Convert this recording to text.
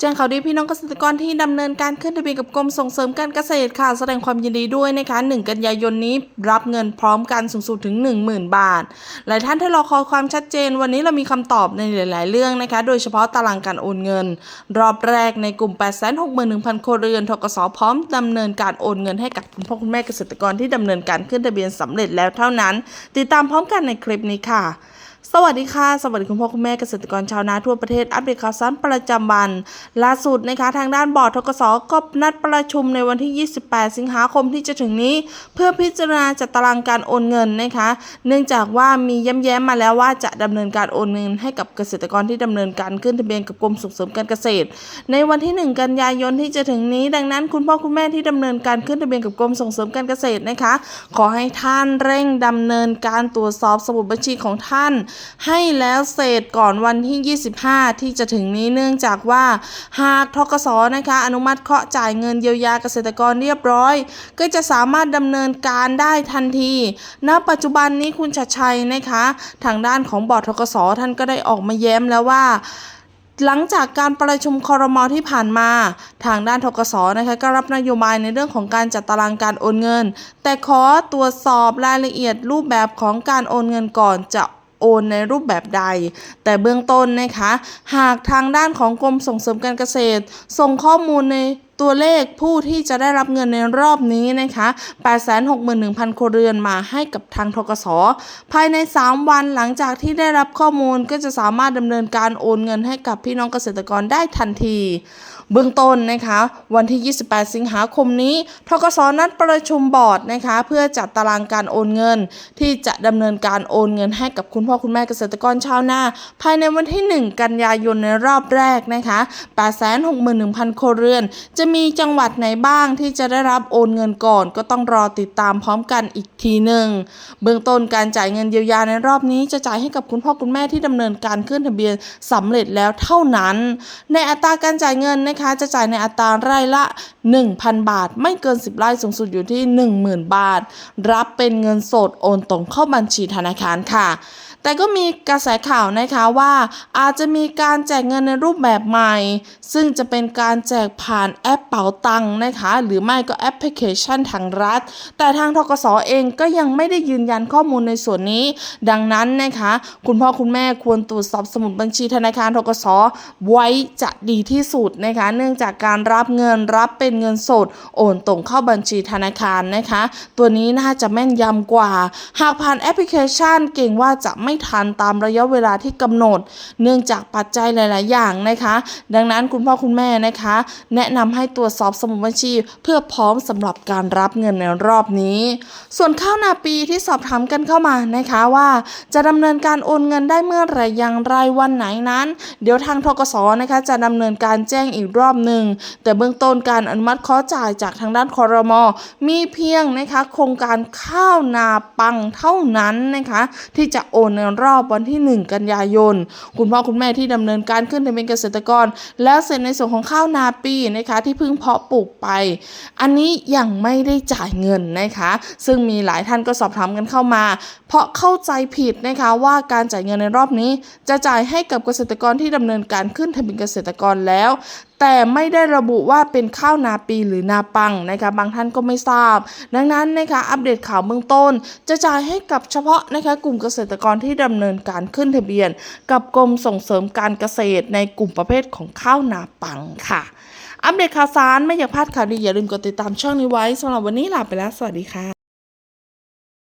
แจ้งข่าวดีพี่น้องเกษตรกรที่ดำเนินการขึ้นทะเบียนกับกรมส่งเสริมการเกษตรค่ะแสดงความยินดีด้วยนะคะ1กันยายนนี้รับเงินพร้อมกันสูงสุดถึง 10,000 บาท หลายท่านที่รอคอยความชัดเจน วันนี้เรามีคำตอบในหลาย ๆ เรื่องนะคะ โดยเฉพาะตารางการโอนเงิน รอบแรกในกลุ่ม 861,000 ครัวเรือนทกสพร้อมดำเนินการโอนเงินให้กับคุณพ่อคุณแม่เกษตรกรที่ดำเนินการขึ้นทะเบียนสำเร็จแล้วเท่านั้น ติดตามพร้อมกันในคลิปนี้ค่ะสวัสดีค่ะ สวัสดีคุณพ่อคุณแม่เกษตรกรชาวนาทั่วประเทศอัปเดตข่าวสารประจำวัน ล่าสุดนะคะทางด้านบอร์ดทกสก็นัดประชุมในวันที่ 28 สิงหาคมที่จะถึงนี้ เพื่อพิจารณาจัดตารางการโอนเงินนะคะ เนื่องจากว่ามีย้ำแย้มมาแล้วว่าจะดำเนินการโอนเงินให้กับเกษตรกรที่ดำเนินการขึ้นทะเบียนกับกรมส่งเสริมการเกษตร ในวันที่ 1 กันยายนที่จะถึงนี้ ดังนั้นคุณพ่อคุณแม่ที่ดำเนินการขึ้นทะเบียนกับกรมส่งเสริมการเกษตรนะคะ ขอให้ท่านเร่งดำเนินการตรวจสอบสมุดบัญชีของท่านให้แล้วเสร็จก่อนวันที่ 25 ที่จะถึงนี้เนื่องจากว่า หากทกสนะคะ อนุมัติเคาะจ่ายเงินเยียวยาเกษตรกรเรียบร้อย ก็จะสามารถดำเนินการได้ทันทีณปัจจุบันนี้คุณชัดชัยนะคะ ทางด้านของบอร์ดทกสท่านก็ได้ออกมาแย้มแล้วว่าหลังจากการประชุมคอรมอที่ผ่านมา ทางด้านทกสนะคะก็รับนโยบายในเรื่องของการจัดตารางการโอนเงิน แต่ขอตรวจสอบรายละเอียดรูปแบบของการโอนเงินก่อนจะ โอนในรูปแบบใด แต่เบื้องต้นนะคะ หากทางด้านของกรมส่งเสริมการเกษตร ส่งข้อมูลใน ตัวเลขผู้ที่จะได้รับเงินในรอบนี้นะคะ 861,000 ครัวเรือนมาให้กับทางทกส ภายใน 3 วันหลังจากที่ได้รับข้อมูลก็จะสามารถดำเนินการโอนเงินให้กับพี่น้องเกษตรกรได้ทันที เบื้องต้นนะคะ วันที่ 28 สิงหาคมนี้ทกสนัดประชุมบอร์ดนะคะ เพื่อจัดตารางการโอนเงิน ที่จะดำเนินการโอนเงินให้กับคุณพ่อคุณแม่เกษตรกรชาวนาภายในวันที่ 1 กันยายนในรอบแรกนะคะ 861,000 ครัวเรือนจะมีจังหวัดไหนบ้างที่จะได้รับโอนเงินก่อน ก็ต้องรอติดตามพร้อมกันอีกทีหนึ่งเบื้องต้นการจ่ายเงินเยียวยาในรอบนี้จะจ่ายให้กับคุณพ่อคุณแม่ที่ดำเนินการขึ้นทะเบียนสำเร็จแล้วเท่านั้น ในอัตราการจ่ายเงินนะคะ จะจ่ายในอัตราไร่ละ 1,000 บาท ไม่เกิน 10ไร่สูงสุดอยู่ที่ 10,000 บาท รับเป็นเงินสดโอนตรงเข้าบัญชีธนาคารค่ะ แต่ก็มีกระแสข่าวนะคะว่าอาจจะมีการแจกเงินในรูปแบบใหม่ ซึ่งจะเป็นการแจกผ่านแอปเป๋าตังค์นะคะ หรือไม่ก็แอปพลิเคชันทางรัฐ แต่ทางทกสเองก็ยังไม่ได้ยืนยันข้อมูลในส่วนนี้ ดังนั้นนะคะ คุณพ่อคุณแม่ควรตรวจสอบสมุดบัญชีธนาคารทกสไว้จะดีที่สุดนะคะ เนื่องจากการรับเงินรับเป็นเงินสดโอนตรงเข้าบัญชีธนาคารนะคะ ตัวนี้น่าจะแม่นยำกว่า หากผ่านแอปพลิเคชันเก่งว่าจะไม่ไม่ทันตามระยะเวลาที่กำหนด เนื่องจากปัจจัยหลาย ๆ อย่างนะคะ ดังนั้นคุณพ่อคุณแม่นะคะ แนะนำให้ตรวจสอบสมุดบัญชี เพื่อพร้อมสำหรับการรับเงินในรอบนี้ ส่วนข้าวนาปีที่สอบถามกันเข้ามานะคะว่า จะดำเนินการโอนเงินได้เมื่อไหร่อย่างไรวันไหนนั้น เดี๋ยวทางทกสนะคะจะดำเนินการแจ้งอีกรอบหนึ่งแต่เบื้องต้นการอนุมัติข้อจ่ายจากทางด้านคอรมอมีเพียงนะคะโครงการข้าวนาปังเท่านั้นนะคะที่จะโอนในรอบวันที่ 1 กันยายน คุณพ่อคุณแม่ที่ดำเนินการขึ้นทะเบียนเกษตรกร แล้วเสร็จในส่วนของข้าวนาปีนะคะที่เพิ่งเพาะปลูกไป อันนี้ยังไม่ได้จ่ายเงินนะคะ ซึ่งมีหลายท่านก็สอบถามกันเข้ามา เพราะเข้าใจผิดนะคะว่าการจ่ายเงินในรอบนี้ จะจ่ายให้กับเกษตรกรที่ดำเนินการขึ้นทะเบียนเกษตรกรแล้ว แต่ไม่ได้ระบุว่าเป็นข้าวนาปีหรือนาปังนะคะบางท่านก็ไม่ทราบ ดังนั้นนะคะอัปเดตข่าวเบื้องต้น จะจ่ายให้กับเฉพาะนะคะกลุ่มเกษตรกรที่ดำเนินการขึ้นทะเบียน กับกรมส่งเสริมการเกษตรในกลุ่มประเภทของข้าวนาปังค่ะ อัปเดตข่าวสารไม่อยากพลาดข่าวดีอย่าลืมกดติดตามช่องนี้ไว้สำหรับวันนี้ลาไปแล้วสวัสดีค่ะ